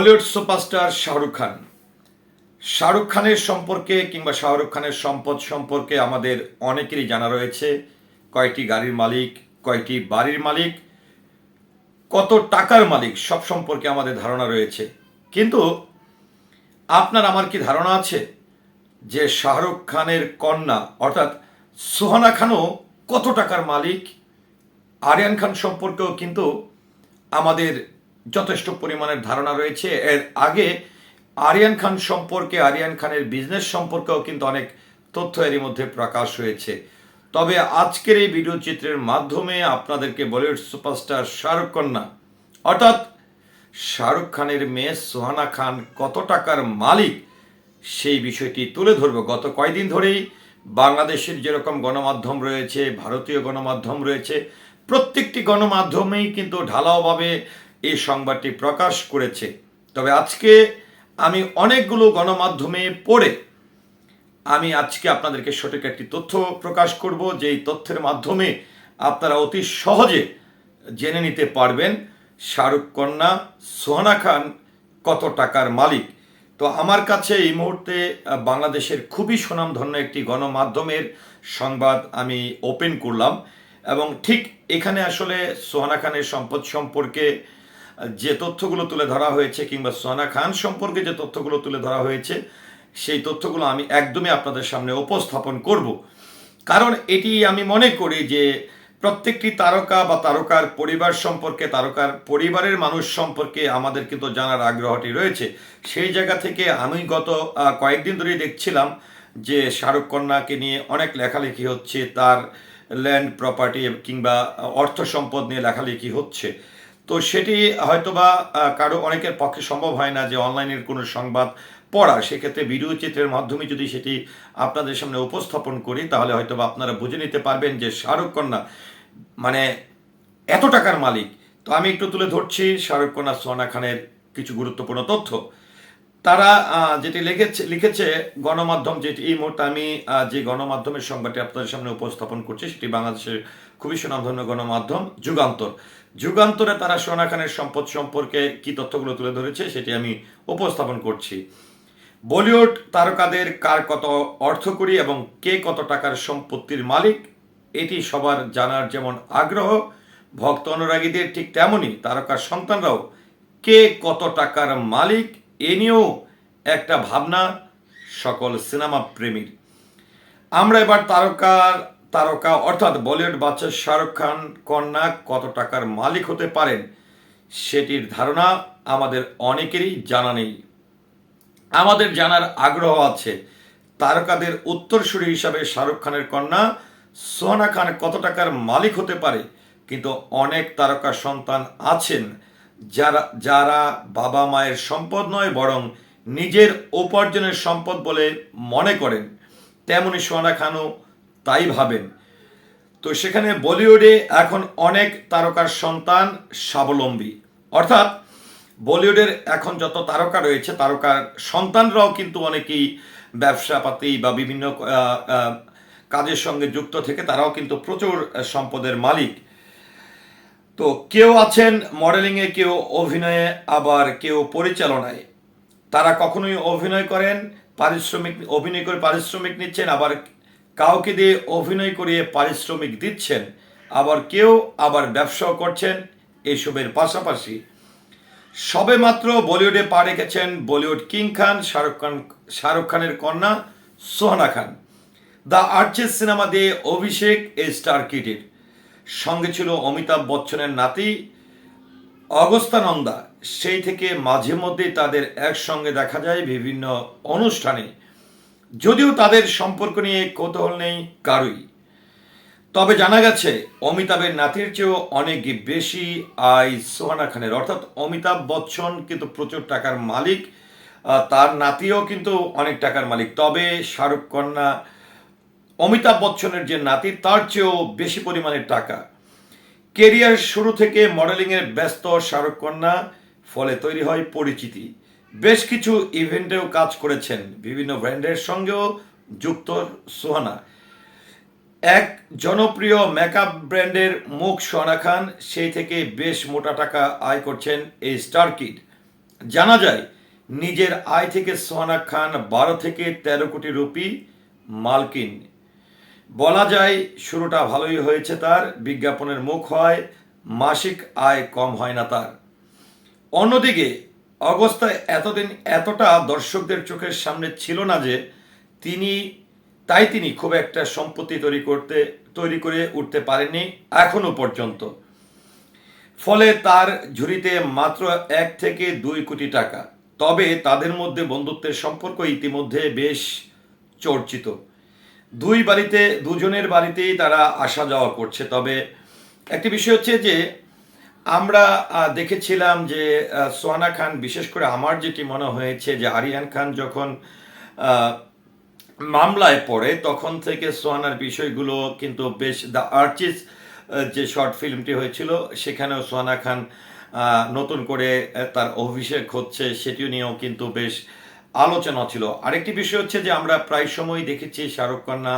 Bollywood superstar Shahrukh Khan. Shahrukh খানের সম্পর্কে কিংবা শাহরুখ খানের সম্পদ সম্পর্কে আমাদের অনেকেরই জানা রয়েছে। কয়টি গাড়ির মালিক, কয়টি বাড়ির মালিক, কত টাকার মালিক, সব সম্পর্কে আমাদের ধারণা রয়েছে। কিন্তু আপনার আমার কি ধারণা আছে যে শাহরুখ খানের কন্যা, অর্থাৎ সুহানা খানও কত টাকার মালিক? আরিয়ান খান সম্পর্কেও কিন্তু আমাদের যথেষ্ট পরিমাণের ধারণা রয়েছে। এর আগে আরিয়ান খান সম্পর্কে, আরিয়ান খানের বিজনেস সম্পর্কেও কিন্তু অনেক তথ্য এরই মধ্যে প্রকাশ হয়েছে। তবে আজকের এই ভিডিও চিত্রের মাধ্যমে আপনাদেরকে বলিউড সুপারস্টার শাহরুখ কন্যা, অর্থাৎ শাহরুখ খানের মেয়ে সোহানা খান কত টাকার মালিক, সেই বিষয়টি তুলে ধরব। গত কয়দিন ধরেই বাংলাদেশের যেরকম গণমাধ্যম রয়েছে, ভারতীয় গণমাধ্যম রয়েছে, প্রত্যেকটি গণমাধ্যমেই কিন্তু ঢালাওভাবে এই সংবাদটি প্রকাশ করেছে। তবে আজকে আমি অনেকগুলো গণমাধ্যমে পড়ে আমি আজকে আপনাদেরকে সঠিক একটি তথ্য প্রকাশ করব যে এই তথ্যের মাধ্যমে আপনারা অতি সহজে জেনে নিতে পারবেন শাহরুখ কন্যা, সোহানা খান কত টাকার মালিক। তো আমার কাছে এই মুহূর্তে বাংলাদেশের খুবই সুনামধন্য একটি গণমাধ্যমের সংবাদ আমি ওপেন করলাম এবং ঠিক এখানে আসলে সোহানা খানের সম্পদ সম্পর্কে যে তথ্যগুলো তুলে ধরা হয়েছে কিংবা সোহানা খান সম্পর্কে যে তথ্যগুলো তুলে ধরা হয়েছে, সেই তথ্যগুলো আমি একদমই আপনাদের সামনে উপস্থাপন করব। কারণ এটি আমি মনে করি যে প্রত্যেকটি তারকা বা তারকার পরিবার সম্পর্কে, তারকার পরিবারের মানুষ সম্পর্কে আমাদের কিন্তু জানার আগ্রহটি রয়েছে। সেই জায়গা থেকে আমি গত কয়েকদিন ধরেই দেখছিলাম যে শাহরুখ কন্যাকে নিয়ে অনেক লেখালেখি হচ্ছে, তার ল্যান্ড প্রপার্টি কিংবা অর্থ সম্পদ নিয়ে লেখালেখি হচ্ছে। তো সেটি হয়তোবা কারও অনেকের পক্ষে সম্ভব হয় না যে অনলাইনের কোনো সংবাদ পড়া। সেক্ষেত্রে ভিডিও চিত্রের মাধ্যমে যদি সেটি আপনাদের সামনে উপস্থাপন করি, তাহলে হয়তোবা আপনারা বুঝে নিতে পারবেন যে শাহরুখ কন্যা মানে এত টাকার মালিক। তো আমি একটু তুলে ধরছি শাহরুখ কন্যা সোনা খানের কিছু গুরুত্বপূর্ণ তথ্য। তারা যেটি লিখেছে লিখেছে গণমাধ্যম যেটি, এই মুহূর্তে আমি যে গণমাধ্যমের সংবাদটি আপনাদের সামনে উপস্থাপন করছি, সেটি বাংলাদেশের খুবই সুনামধন্য গণমাধ্যম, যুগান্তর। যুগান্তরে তারা সোনা খানের সম্পদ সম্পর্কে কি তথ্যগুলো তুলে ধরেছে, সেটি আমি উপস্থাপন করছি। বলিউড তারকাদের কার কত অর্থ করি এবং কে কত টাকার সম্পত্তির মালিক, এটি সবার জানার যেমন আগ্রহ, ভক্ত অনুরাগীদের ঠিক তেমনই, তারকার সন্তানরাও কে কত টাকার মালিক এ নিয়েও একটা ভাবনা সকল সিনেমা প্রেমীর। আমরা এবার তারকার, তারকা অর্থাৎ বলিউড বাচ্চা শাহরুখ খান, কন্যা কত টাকার মালিক হতে পারেন সেটির ধারণা আমাদের অনেকেরই জানা নেই। আমাদের জানার আগ্রহ আছে, তারকাদের উত্তরসূরি হিসাবে শাহরুখ খানের কন্যা সোহানা খান কত টাকার মালিক হতে পারে, কিন্তু অনেক তারকা সন্তান আছেন যারা যারা বাবা মায়ের সম্পদ নয়, বরং নিজের উপার্জনের সম্পদ বলে মনে করেন, তেমনি সোহানা খানও তাই ভাবেন। তো সেখানে বলিউডে এখন অনেক তারকার সন্তান স্বাবলম্বী। অর্থাৎ বলিউডের এখন যত তারকা রয়েছে, তারকার সন্তানরাও কিন্তু অনেকেই ব্যবসাপাতি বা বিভিন্ন কাজের সঙ্গে যুক্ত থেকে তারাও কিন্তু প্রচুর সম্পদের মালিক। তো কেউ আছেন মডেলিংয়ে, কেউ অভিনয়ে, আবার কেউ পরিচালনায়। তারা কখনোই অভিনয় করেন, পারিশ্রমিক, অভিনয় করে পারিশ্রমিক নিচ্ছেন, আবার কাউকে দিয়ে অভিনয় করিয়ে পারিশ্রমিক দিচ্ছেন, আবার কেউ আবার ব্যবসাও করছেন এসবের পাশাপাশি। সবে মাত্র বলিউডে পা রেখেছেন বলিউড কিং খান, শাহরুখ খান, শাহরুখ খানের কন্যা Suhana Khan. The Archies cinema দিয়ে অভিষেক এ স্টার কিটের সঙ্গে ছিল অমিতাভ বচ্চনের নাতি অগস্তানন্দা সেই থেকে মাঝে মধ্যেই তাদের একসঙ্গে দেখা যায় বিভিন্ন অনুষ্ঠানে। যদিও তাদের সম্পর্ক নিয়ে কৌতূহল নেই কারোই। তবে জানা গেছে, অমিতাভের নাতির চেয়েও অনেক বেশি আয় সোহানা খানের। অর্থাৎ অমিতাভ বচ্চন কিন্তু প্রচুর টাকার মালিক তার নাতিও কিন্তু অনেক টাকার মালিক। তবে শাহরুখ কন্যা অমিতাভ বচ্চনের যে নাতি, তার চেয়েও বেশি পরিমাণের টাকা। কেরিয়ার শুরু থেকে মডেলিংয়ের ব্যস্ত শাহরুখ কন্যা ফলে তৈরি হয় পরিচিতি। বেশ কিছু ইভেন্টেও কাজ করেছেন বিভিন্ন ব্র্যান্ডের সঙ্গেও যুক্ত সোহানা। এক জনপ্রিয় মেকআপ ব্র্যান্ডের মুখ সোহানা খান, সেই থেকে বেশ মোটা টাকা আয় করছেন এই স্টার কিড। জানা যায়, নিজের আয় থেকে সোহানা খান বারো থেকে তেরো কোটি রুপি মালকিন বলা যায় শুরুটা ভালোই হয়েছে তার, বিজ্ঞাপনের মুখ হয়, মাসিক আয় কম হয় না তার। অন্যদিকে অবস্থায় এতদিন এতটা দর্শকদের চোখের সামনে ছিল না যে তিনি, তাই তিনি খুব একটা সম্পত্তি তৈরি করতে, তৈরি করে উঠতে পারেননি এখনও পর্যন্ত। ফলে তার ঝুড়িতে মাত্র এক থেকে দুই কোটি টাকা। তবে তাদের মধ্যে বন্ধুত্বের সম্পর্ক ইতিমধ্যে বেশ চর্চিত। দুই বাড়িতে, দুজনের বাড়িতেই তারা আসা যাওয়া করছে। তবে একটি বিষয় হচ্ছে যে, আমরা দেখেছিলাম যে সোহানা খান, বিশেষ করে আমার যেটি মনে হয়েছে যে, আরিয়ান খান যখন মামলায় পড়ে, তখন থেকে সোহানার বিষয়গুলো কিন্তু বেশ দ্য আর্টিস্ট যে শর্ট ফিল্মটি হয়েছিল, সেখানেও সোহানা খান নতুন করে তার অভিষেক হচ্ছে, সেটিও নিয়েও কিন্তু বেশ আলোচনা ছিল। আরেকটি বিষয় হচ্ছে যে আমরা প্রায় সময় দেখেছি শাহরুখ খান্না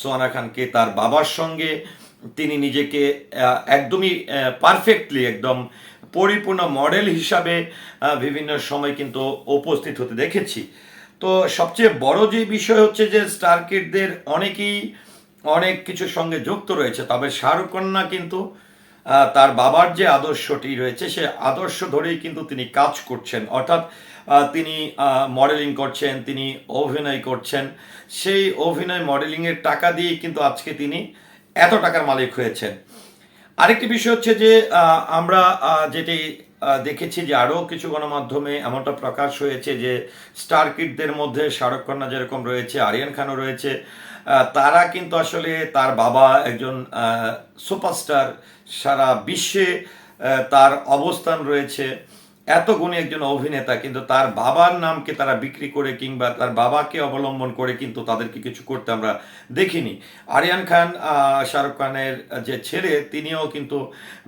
সোয়ানা খানকে তার বাবার সঙ্গে তিনি নিজেকে একদমই পারফেক্টলি একদম পরিপূর্ণ মডেল হিসাবে বিভিন্ন সময় কিন্তু উপস্থিত হতে দেখেছি। তো সবচেয়ে বড় যে বিষয় হচ্ছে যে স্টার কিডদের অনেকেই অনেক কিছুর সঙ্গে যুক্ত রয়েছে, তবে শাহরুখ কন্যা কিন্তু তার বাবার যে আদর্শটি রয়েছে, সে আদর্শ ধরেই কিন্তু তিনি কাজ করছেন। অর্থাৎ তিনি মডেলিং করছেন, তিনি অভিনয় করছেন। সেই অভিনয় মডেলিংয়ের টাকা দিয়েই কিন্তু আজকে তিনি এত টাকার মালিক হয়েছেন। আরেকটি বিষয় হচ্ছে যে আমরা যেটি দেখেছি যে আরও কিছু গণমাধ্যমে এমনটা প্রকাশ হয়েছে যে স্টার কিডদের মধ্যে শাহরুখ খান্না যেরকম রয়েছে, আরিয়ান খানও রয়েছে তারা কিন্তু আসলে তার বাবা একজন সুপারস্টার সারা বিশ্বে তার অবস্থান রয়েছে। এত গুণী একজন অভিনেতা, কিন্তু তার বাবার নামকে তারা বিক্রি করে কিংবা তার বাবাকে অবলম্বন করে কিন্তু তাদেরকে কিছু করতে আমরা দেখিনি। আরিয়ান খান শাহরুখ খানের যে ছেলে, তিনিও কিন্তু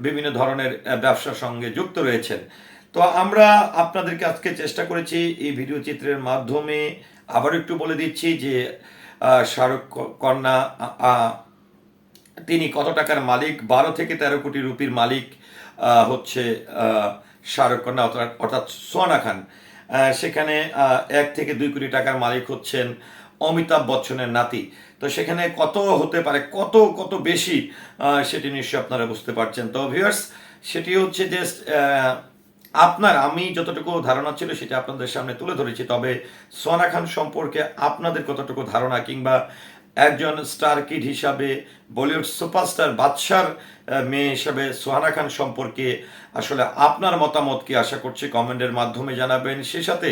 বিভিন্ন ধরনের ব্যবসার সঙ্গে যুক্ত রয়েছেন। তো আমরা আপনাদেরকে আজকে চেষ্টা করেছি এই ভিডিও চিত্রের মাধ্যমে আবার একটু বলে দিচ্ছি যে শাহরুখ কন্যা তিনি কত টাকার মালিক? বারো থেকে তেরো কোটি রুপির মালিক হচ্ছে শাহরুখ খান্না অর্থাৎ- সোহানা খান। সেখানে এক থেকে দুই কোটি টাকার মালিক হচ্ছেন অমিতাভ বচ্চনের নাতি। তো সেখানে কত হতে পারে, কত কত বেশি সেটি নিশ্চয়ই আপনারা বুঝতে পারছেন। তো ভিউয়ার্স সেটি হচ্ছে যে আপনার, আমি যতটুকু ধারণা ছিল সেটা আপনাদের সামনে তুলে ধরেছি। তবে সোনা খান সম্পর্কে আপনাদের কতটুকু ধারণা কিংবা একজন স্টার কিড হিসাবে বলিউড সুপারস্টার, বাদশার মেয়ে হিসাবে সোহানা খান সম্পর্কে আসলে আপনার মতামত কি আশা করছি কমেন্টের মাধ্যমে জানাবেন। সে সাথে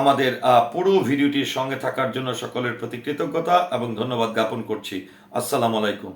আমাদের পুরো ভিডিওটির সঙ্গে থাকার জন্য সকলের প্রতি কৃতজ্ঞতা এবং ধন্যবাদ জ্ঞাপন করছি। আসসালামু আলাইকুম।